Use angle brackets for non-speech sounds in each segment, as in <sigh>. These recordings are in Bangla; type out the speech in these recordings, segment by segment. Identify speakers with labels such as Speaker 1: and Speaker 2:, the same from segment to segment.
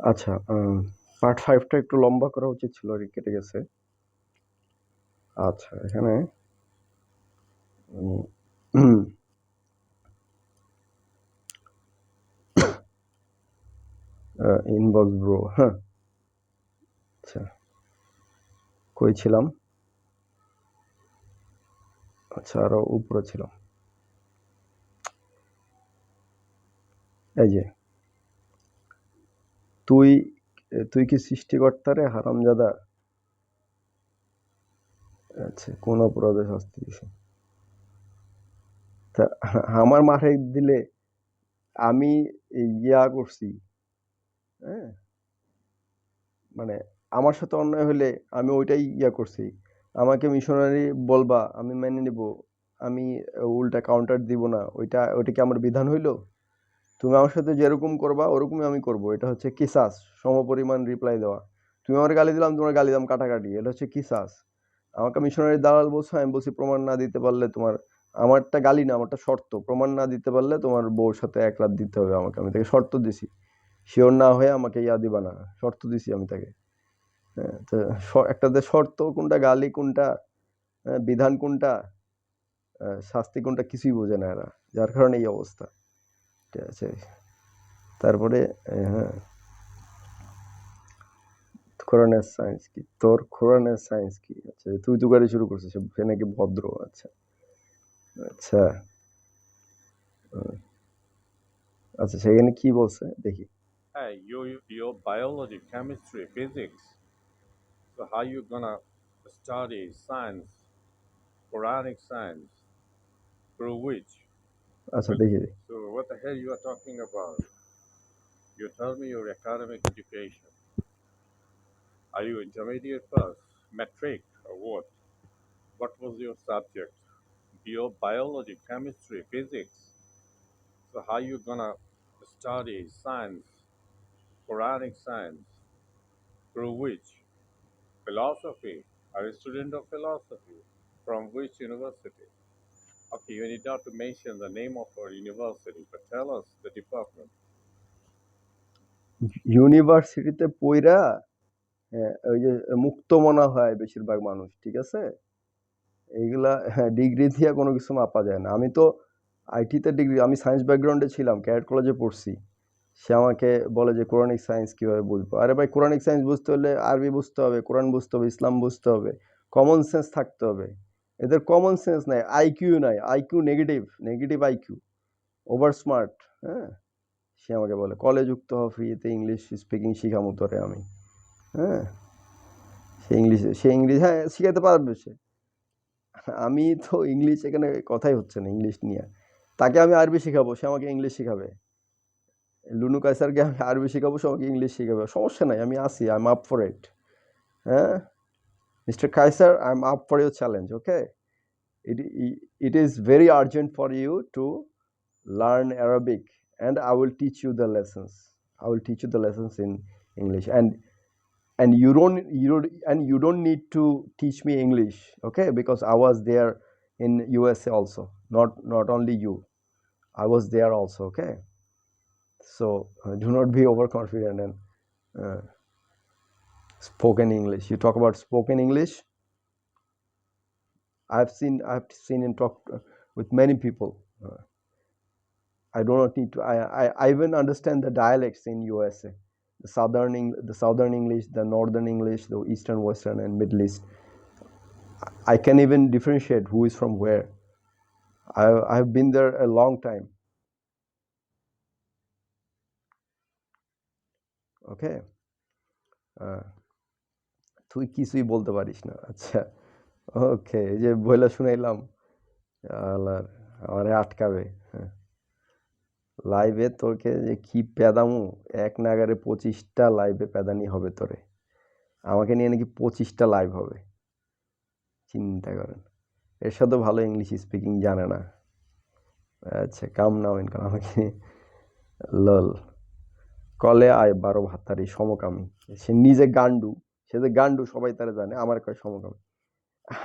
Speaker 1: আচ্ছা পার্ট ফাইভটা একটু লম্বা করা উচিত ছিল আর কেটে গেছে। আচ্ছা এখানে ইনবক্স ব্রো <coughs> হ্যাঁ। আচ্ছা কই ছিলাম? আচ্ছা আরও উপরে ছিলাম। এই যে তুই তুই কি সৃষ্টিকর্তারে হারামজাদা? আচ্ছা কোন অপরাধে শাস্তি দিছে তা, আমার মাঠে দিলে আমি ইয়া করছি হ্যাঁ? মানে আমার সাথে অন্যায় হলে আমি ওইটাই ইয়া করছি। আমাকে মিশনারি বলবা, আমি মেনে নিব, আমি উল্টা কাউন্টার দিব না, ওইটা ওইটা কি আমার বিধান হইল? তুমি আমার সাথে যেরকম করবা ওরকমই আমি করব। এটা হচ্ছে কিসাস সমপরিমাণ রিপ্লাই দেওয়া। তুমি আমার গালি দিলাম তোমার গালি দাম কাটাকাটি। এটা হচ্ছে কিসাস। আমাকে মিশনারি দালাল বলছো আমি বলছি প্রমাণ না দিতে পারলে তোমার আমারটা গালি না আমারটা শর্ত। প্রমাণ না দিতে পারলে তোমার বউর সাথে এক রাত দিতে হবে আমাকে। আমি তাকে শর্ত দিছি। শিওর না হয়ে আমাকে ইয়া দিবা না। শর্ত দিছি আমি তাকে। হ্যাঁ তো একটাতে শর্ত কোনটা গালি কোনটা হ্যাঁ, বিধান কোনটা শাস্তি কোনটা কিছুই বোঝে না এরা। যার কারণে এই অবস্থা। ঠিক আছে তারপরে হ্যাঁ কোরআনের সায়েন্স কি তোর কোরআনের সায়েন্স কি আচ্ছা তুই তো গাড়ি শুরু করছিস সে নাকি ভদ্র আচ্ছা আচ্ছা আচ্ছা সেখানে কি বলছে দেখি
Speaker 2: Hey, you, your biology, chemistry, physics. So how you gonna study science, Quranic science, through which?
Speaker 1: আচ্ছা দেখি
Speaker 2: So what the hell you are talking about? You tell me your academic education. Are you intermediate first, metric, or what? What was your subject? Your biology, chemistry, physics. So how you gonna study science, Quranic science, through which? Philosophy. Are you a student of philosophy? From which university? Okay, you need not to mention the name of our university, but tell us the department.
Speaker 1: ইউনিভার্সিটিতে পইরা হ্যাঁ, ওই যে মুক্ত মনা হয় বেশিরভাগ মানুষ ঠিক আছে? এইগুলা হ্যাঁ ডিগ্রি দিয়ে কোনো কিছু মাপা যায় না। আমি তো আইটিতে ডিগ্রি আমি সায়েন্স ব্যাকগ্রাউন্ডে ছিলাম ক্যারেট কলেজে পড়ছি। সে আমাকে বলে যে কোরআনিক সায়েন্স কীভাবে বুঝব? আরে ভাই কোরআনিক সায়েন্স বুঝতে হলে আরবি বুঝতে হবে কোরআন বুঝতে হবে ইসলাম বুঝতে হবে কমন সেন্স থাকতে হবে। এদের কমন সেন্স নাই আইকিউ নাই IQ negative negative IQ over smart হ্যাঁ? সে আমাকে বলে কলেজ যুক্ত হওয়া ফ্রিতে ইংলিশ স্পিকিং শিখামো তোরে আমি। হ্যাঁ? সে ইংলিশে সে ইংলিশ হ্যাঁ শিখাতে পারবে সে। আমি তো ইংলিশ এখানে কথাই হচ্ছে না ইংলিশ নিয়ে। তাকে আমি আরবি শেখাবো, সে আমাকে ইংলিশ শেখাবে। লুনু কাইসারকে আমি আরবি শেখাবো, সে আমাকে ইংলিশ শেখাবে। সমস্যা নাই, আমি আসি I am up for it হ্যাঁ? Mr. Kaiser, I'm up for your challenge, okay? It, it is very urgent for you to learn Arabic and I will teach you the lessons. I will teach you the lessons in English and and you don't you don't, and you don't need to teach me English, okay? Because I was there in USA also, not not only you. I was there also, okay? So uh, do not be overconfident and uh, spoken English. You talk about spoken English. I've seen I've seen and talked uh, with many people. Uh, I do not need to. I, I I even understand the dialects in USA, the southern the southern English, the northern English, the eastern, western, and Middle East. I can even differentiate who is from where. I I've been there a long time. Okay. Uh, তুই কিছুই বলতে পারিস না। আচ্ছা ওকে এই যে বইলা শুনাইলাম আল্লাহ আমারে আটকাবে হ্যাঁ। লাইভে তোকে যে কি পেদামু, এক নাগারে পঁচিশটা লাইভে পেদানি হবে তোরে। আমাকে নিয়ে নাকি পঁচিশটা লাইভ হবে। চিন্তা করেন। এর সাথে ভালো ইংলিশ স্পিকিং জানে না। আচ্ছা কাম নাও ইনকাম আমাকে লল কলে আয় বারো ভাতারি, সমকামী। সে নিজে গান্ডু সে যে গান্ডু সবাই তারা জানে, আমার কয় সমকামী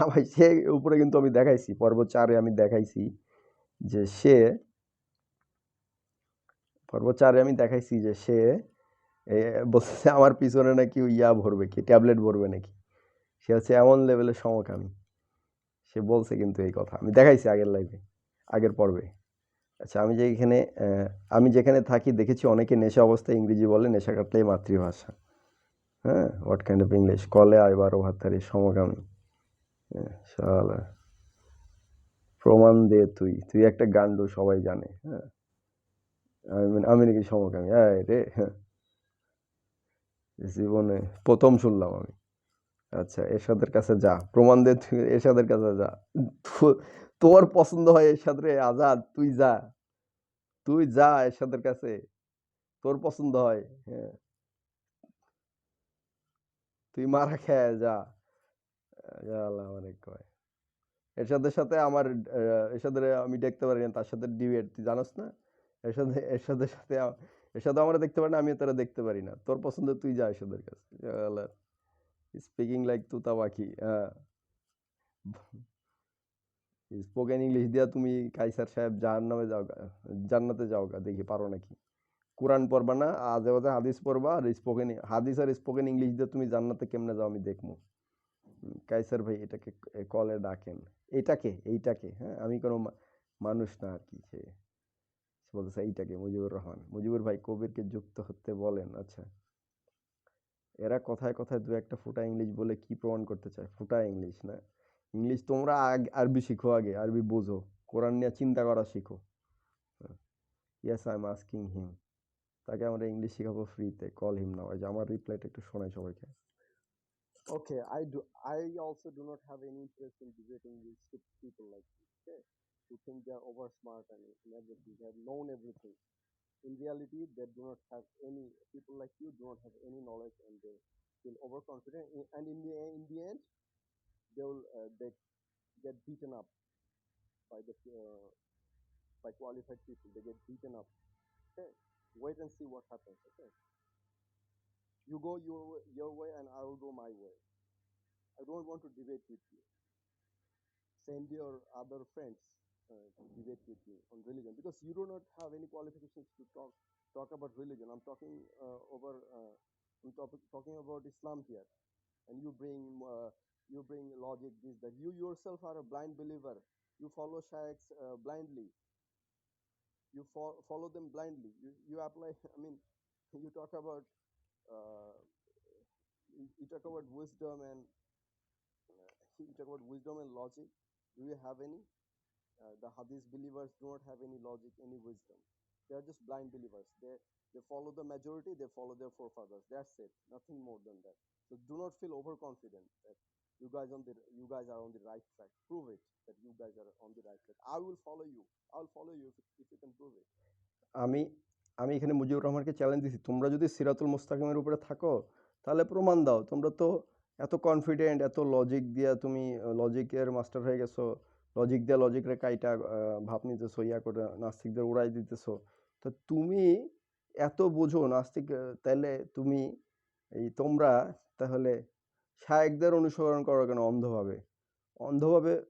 Speaker 1: আমার সে উপরে কিন্তু আমি দেখাইছি, পর্ব চারে আমি দেখাইছি যে সে পর্ব চারে আমি দেখাইছি যে সে বলছে আমার পিছনে নাকি ইয়া ভরবে কি, ট্যাবলেট ভরবে নাকি? সে হচ্ছে এমন লেভেলের সমকামী সে বলছে কিন্তু এই কথা। আমি দেখাইছি আগের লাইভে আগের পর্বে। আচ্ছা আমি যে এখানে আমি যেখানে থাকি, দেখেছি অনেকে নেশা অবস্থায় ইংরেজি বলে, নেশা কাটলেই মাতৃভাষা। হ্যাঁ হোয়াট কাইন্ড অফ ইংলিশ কলে আইবার ওভাতারি সমকামী। হ্যাঁ, প্রমাণ দে তুই। তুই একটা গান্ডু সবাই জানে। হ্যাঁ। আমি নাকি সমকামী। হ্যাঁ রে জীবনে প্রথম শুনলাম আমি। আচ্ছা এরশাদের কাছে যা। প্রমাণ দে তুই এরশাদের কাছে যা। তোর পছন্দ হয় এরশাদ রে আজাদ তুই যা। তুই যা এরশাদের কাছে। তোর পছন্দ হয় হ্যাঁ। তুই মারা খেয়ে যা। আল্লাহ অনেক কয়। এরশাদের সাথে আমার এরশাদের আমি দেখতে পারি না, তার সাথে ডিবেট, তুই জানোস না? এরশাদে, এরশাদের সাথে এরশাদ আমরা দেখতে পারি না আমি তারা দেখতে পারি না। তোর পছন্দ, তুই যা এরশাদের কাছে। স্পিকিং লাইক তুতা পাখি হ্যাঁ। স্পোকেন ইংলিশ দিয়া তুমি কাইসার সাহেব জাহান নামে যাও জান্নাতে যাও দেখি পারো নাকি? কোরআন পড়বা না, আজে বাজে হাদিস পড়বা আর স্পোকেন হাদিস আর স্পোকেন ইংলিশ দিয়ে তুমি জান্নাতে কেমনে যাও আমি দেখব কাইসার ভাই এটাকে কলে ডাকেন। এইটাকে এইটাকে হ্যাঁ? আমি কোনো মানুষ না আর কি সে বলতেছে এইটাকে, মুজিবুর রহমান। মুজিবুর ভাই কবিরকে যুক্ত হতে বলেন আচ্ছা। এরা কথায় কথায় দু একটা ফুটা ইংলিশ বলে কি প্রমাণ করতে চায়? ফুটা ইংলিশ না? ইংলিশ তোমরা আরবি শিখো আগে, আরবি বোঝো। কোরআন নিয়ে চিন্তা করা শিখো। Yes I am asking him তাকে আমরা ইংলিশ শেখাবো ফ্রিতে কল হিম নাও এই যে আমার রিপ্লাইটা একটু শোনাই সবাইকে
Speaker 3: Okay, I do. I also do not have any interest in debating with stupid people like you. Okay, who think they are over smart and, and everything. They have known everything. In reality, they do not have any. People like you do not have any knowledge, and they feel overconfident. I- And in the in the end, they will uh, they get beaten up by the uh, by qualified people. They get beaten up. Okay, wait and see what happens. Okay, you go your way- your way, and I will go my way. I don't want to debate with you. Send your other friends uh, to debate with me on religion because you do not have any qualifications to talk talk about religion. I'm talking uh, over. Uh, I'm topic, talking about Islam here, and you bring uh, you bring logic this that you yourself are a blind believer. You follow shaykhs uh, blindly. You fo- follow them blindly. You you apply. <laughs> I mean, you talk about. Uh, you, talk about wisdom and uh, you talk about wisdom and logic. Do you have any? Uh, the Hadith believers do not have any logic, any wisdom. They are just blind believers. They they follow the majority. They follow their forefathers. That's it. Nothing more than that. So do not feel overconfident that you guys on the you guys are on the right track. Prove it that you guys are on the right track. I will follow you. I follow you if, if you can prove it.
Speaker 1: আমি আমি এখানে মুজিবুর রহমানকে চ্যালেঞ্জ দিছি তোমরা যদি সিরাতুল মুস্তাকিমের উপরে থাকো তাহলে প্রমাণ দাও তোমরা তো এত কনফিডেন্ট এত লজিক দিয়া তুমি লজিকের মাস্টার হয়ে গেছো লজিক দিয়ে লজিকরে কাইটা ভাব নিতেছো ইয়া করে নাস্তিকদের উড়াই দিতেছো তো তুমি এত বুঝো নাস্তিক তাহলে তুমি এই তোমরা তাহলে শায়েকদের অনুসরণ করো কেন? অন্ধভাবে। অন্ধভাবে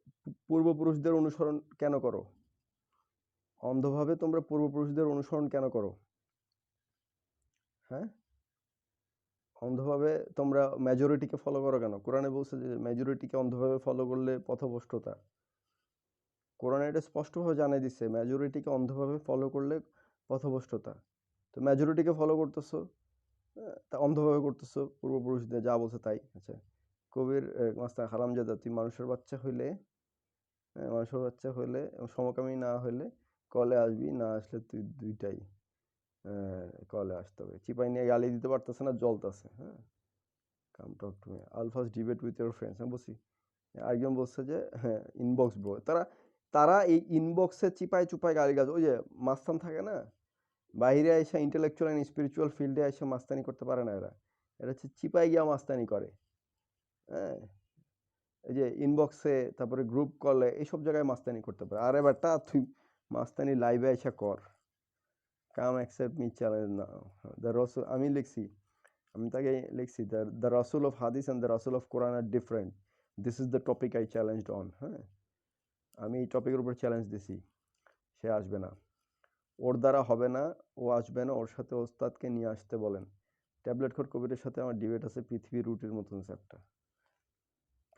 Speaker 1: পূর্বপুরুষদের অনুসরণ কেন করো? অন্ধভাবে তোমরা পূর্বপুরুষদের অনুসরণ কেন করো? হ্যাঁ? অন্ধভাবে তোমরা মেজরিটিকে ফলো করো কেন? কোরআনে বলছে যে মেজরিটিকে অন্ধভাবে ফলো করলে পথভ্রষ্টতা। কোরআনে এটা স্পষ্টভাবে জানিয়ে দিচ্ছে মেজরিটিকে অন্ধভাবে ফলো করলে পথভ্রষ্টতা। তো মেজরিটিকে ফলো করতেছো? তা অন্ধভাবে করতেছো, পূর্বপুরুষদের যা বলছে তাই আচ্ছা। কবির মাস্টার হারামজাদা, তুই মানুষের বাচ্চা হইলে মানুষের বাচ্চা হইলে সমকামী না হইলে কলে আসবি, না আসলে তুই দুইটাই কলে আসতে হবে। চিপাই নিয়ে গালি দিতে পারতেছে না, জ্বলতেছে হ্যাঁ। Come talk to all debate with your friends আমি বলছি, আরেকজন বলছে যে হ্যাঁ ইনবক্স ব্রো তারা তারা এই ইনবক্সে চিপাই চুপাই গালি গাছ ওই যে মাস্তান থাকে না বাইরে এসে ইন্টেলেকচুয়াল অ্যান্ড স্পিরিচুয়াল ফিল্ডে এসে মাস্তানি করতে পারে না এরা। এরা হচ্ছে চিপাই গিয়া মাস্তানি করে। হ্যাঁ? এই যে ইনবক্সে তারপরে গ্রুপ কলে এইসব জায়গায় মাস্তানি করতে পারে। আর এবারটা তুই মাস্তানি লাইভে এসে কর। কাম অ্যাকসেপ্ট মি চ্যালেঞ্জ না। দ্য রসুল আমি লিখছি, আমি তাকে লিখছি দ্য দ্য রসুল অফ হাদিস অ্যান্ড দ্য রসুল of Quran are different this is the topic I challenged on হ্যাঁ? আমি এই টপিকের উপর চ্যালেঞ্জ দিছি। সে আসবে না। ওর দ্বারা হবে না। ও আসবে না। ওর সাথে ওস্তাদকে নিয়ে আসতে বলেন। ট্যাবলেট খোর কবিরের সাথে আমার ডিবেট আছে পৃথিবী রুটির মতন চ্যাপ্টার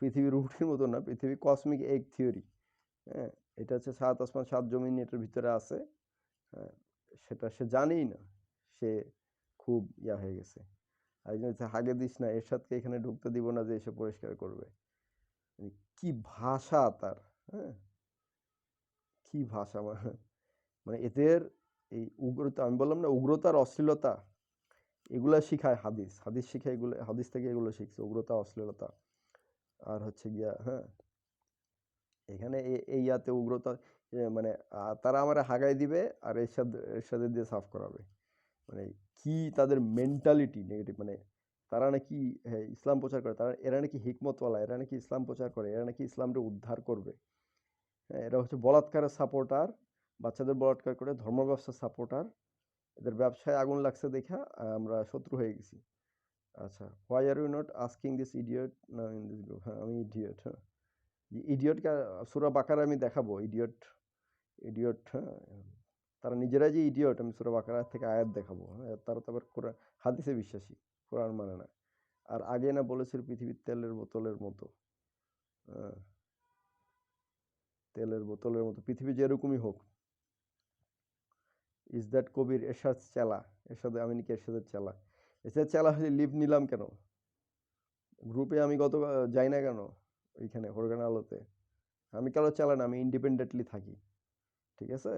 Speaker 1: পৃথিবী রুটির মতন না, পৃথিবী কসমিক এগ থিওরি হ্যাঁ? এটা হচ্ছে সাত আসমান, সাত জমিন এটার ভিতরে আছে। হ্যাঁ? সেটা সে জানেই না। সে খুব ইয়া হয়ে গেছে। আর হচ্ছে হাগে দিস না, এরশাদকে এখানে ঢুকতে দিব না যে এসে পরিষ্কার করবে। মানে কি ভাষা তার হ্যাঁ? কি ভাষা মা- মানে এদের এই উগ্রতা, আমি বললাম না উগ্রতার অশ্লীলতা, এগুলো শিখায় হাদিস। হাদিস শিখায় এগুলো, হাদিস থেকে এগুলো শিখছে, উগ্রতা, অশ্লীলতা। আর হচ্ছে গিয়া হ্যাঁ? এখানে এই ইয়াতে উগ্রতা মানে তারা আমার হাগাই দিবে আর এরশাদ, এরশাদের দিয়ে সাফ করাবে। মানে কি তাদের মেন্টালিটি নেগেটিভ মানে তারা নাকি ইসলাম প্রচার করে, তারা, এরা নাকি হিকমতওয়ালা, এরা নাকি ইসলাম প্রচার করে, এরা নাকি ইসলামটা উদ্ধার করবে। হ্যাঁ এরা হচ্ছে বলাৎকারের সাপোর্টার বাচ্চাদের বলাৎকার করে ধর্ম ব্যবসার সাপোর্টার এদের ব্যবসায় আগুন লাগছে দেখা আমরা শত্রু হয়ে গেছি। আচ্ছা why are you not asking this idiot না ইন দিস গ্রুপ হ্যাঁ আমি ইডিয়ট হ্যাঁ। ইডিয়টকে সুরা বাকারা আমি দেখাবো ইডিয়ট ইডিয়ট হ্যাঁ। তারা নিজেরাই যে ইডিয়ট আমি সুরা বাকারা থেকে আয়াত দেখাবো হ্যাঁ। তারা তো আবার কোরআন হাদিসে বিশ্বাসী, কোরআন মানে না। আর আগে না বলেছিল পৃথিবীর তেলের বোতলের মতো হ্যাঁ। তেলের বোতলের মতো, পৃথিবী যেরকমই হোক। ইজ দ্যাট কবির এরশাদ চেলা, এরশাদে আমি নাকি এরশাদের চেলা। এরশাদের চেলা হলে লিভ নিলাম কেন? গ্রুপে আমি গত যাই না কেন ওইখানে হরগান আলোতে? আমি কারও চালা না, আমি ইন্ডিপেন্ডেন্টলি থাকি, ঠিক আছে?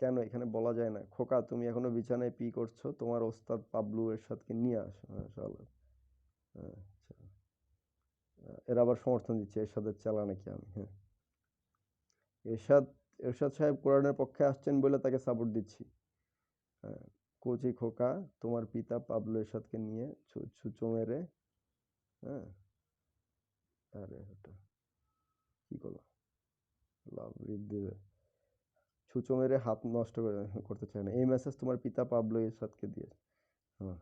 Speaker 1: কেন এখানে বলা যায় না? খোকা, তুমি এখনও বিছানায় পি করছ, তোমার ওস্তাদ পাবলু এরশাদকে নিয়ে আসো হ্যাঁ আচ্ছা। এরা আবার সমর্থন দিচ্ছে এরশাদের চালা নাকি আমি হ্যাঁ। এরশাদ এরশাদ সাহেব কোরআনের পক্ষে আসছেন বলে তাকে সাপোর্ট দিচ্ছি। হ্যাঁ কোচি খোকা, তোমার পিতা পাবলু এরশাদকে নিয়ে ছুঁচো মেরে। হ্যাঁ আরে ওটা কি করল লাভ দেয়। ছুঁচো মেরে হাত নষ্ট করে <laughs> করতে চায় না। এই মেসেজ তোমার পিতা পাবলো এরশাদকে দিয়ে। হ্যাঁ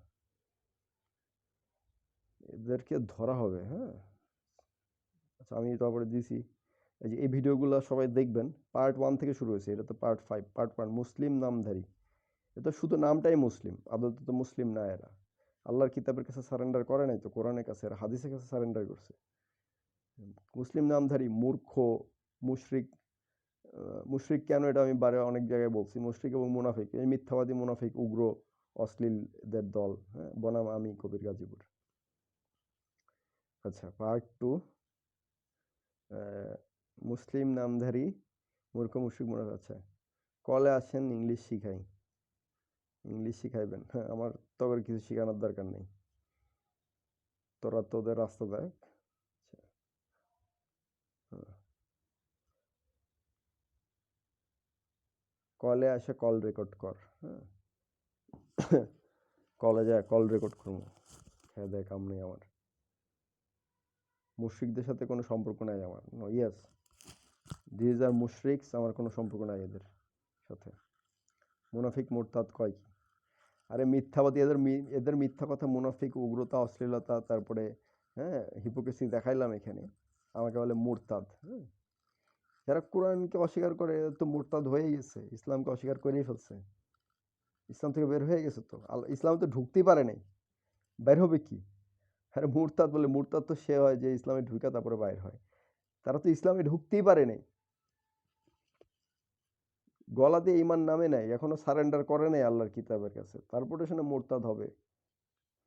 Speaker 1: এদেরকে ধরা হবে হ্যাঁ। আচ্ছা আমি তারপরে দিছি। এই যে, এই ভিডিওগুলো সবাই দেখবেন। পার্ট ওয়ান থেকে শুরু হয়েছে। এটা তো part five part one Muslim নামধারী। এটা শুধু নামটাই মুসলিম আদত তো মুসলিম না এরা। আল্লাহর কিতাবের কাছে সারেন্ডার করে নাই তো, কোরআনের কাছে এরা হাদিসের কাছে সারেন্ডার করছে। মুসলিম নামধারী, মূর্খ, মুশরিক মুশরিক কেন এটা আমি বারে অনেক জায়গায় বলছি। মুশরিক এবং মুনাফিক, এই মিথ্যাবাদী মুনাফিক, উগ্র, অশ্লীলদের দল হ্যাঁ বনাম আমি কবির গাজীপুর। আচ্ছা পার্ট টু মুসলিম নামধারী মূর্খ মুশরিক মুনাফিক আচ্ছা। কলে আসেন ইংলিশ শিখাই। ইংলিশ শিখাইবেন। হ্যাঁ আমার তো আবার কিছু শেখানোর দরকার নেই। তোরা তোদের রাস্তা দেখ। আচ্ছা। হ্যাঁ। কলে আসে কল রেকর্ড কর। হ্যাঁ। কলে যায় কল রেকর্ড করব। হ্যাঁ দেখ কাম নেই আমার। মুশরিকদের সাথে কোনো সম্পর্ক নাই আমার। ইয়েস দিজ আর মুশরিকস আমার কোনো সম্পর্ক নাই এদের সাথে। মুনাফিক, মোরতাদ কয় কি? আরে মিথ্যাবাদী, এদের এদের মিথ্যা কথা, মুনাফিক, উগ্রতা, অশ্লীলতা, তারপরে হ্যাঁ হিপোক্রেসি দেখাইলাম এখানে। আমাকে বলে মুরতাদ হ্যাঁ। যারা কোরআনকে অস্বীকার করে তো মুরতাদ হয়ে গেছে, ইসলামকে অস্বীকার করেই ফেলছে। ইসলাম থেকে বের হয়ে গেছে তো। আল, ইসলাম তো ঢুকতেই পারে নাই। বের হবে কি? আরে মুরতাদ বলে, মুরতাদ তো সে হয় যে ইসলামে ঢুকে তারপরে বাইর হয়। তারা তো ইসলামে ঢুকতেই পারে নাই। গলা দিয়ে ইমান নামে নাই এখনও সারেন্ডার করে নাই আল্লাহর কিতাবের কাছে। তারপরে শুনে মোরতাদ হবে।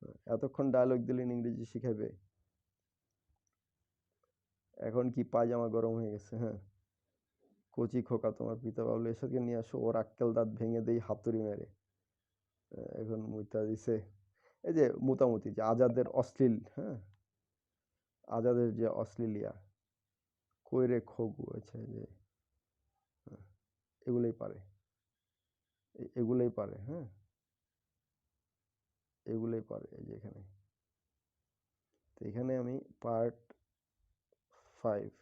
Speaker 1: হ্যাঁ, এতক্ষণ ডায়লগ দিলেন ইংরেজি শিখাবে এখন কি পায়জামা গরম হয়ে গেছে হ্যাঁ। কচি খোকা তোমার পিতা বাবলু এসবকে নিয়ে আসো ওর আক্কেল দাঁত ভেঙে দেই হাতুড়ি মেরে। এখন মুইতা দিছে এই যে মোটামুটি যে আজাদের অশ্লীল হ্যাঁ। আজাদের যে অশ্লীলিয়া কইরে খগু আছে যে হ্যাঁ, এগুলোই পারে। এগুলোই পারে হ্যাঁ? এগুলোই পারে এই যে এখানে। তো এখানে আমি পার্ট ফাইভ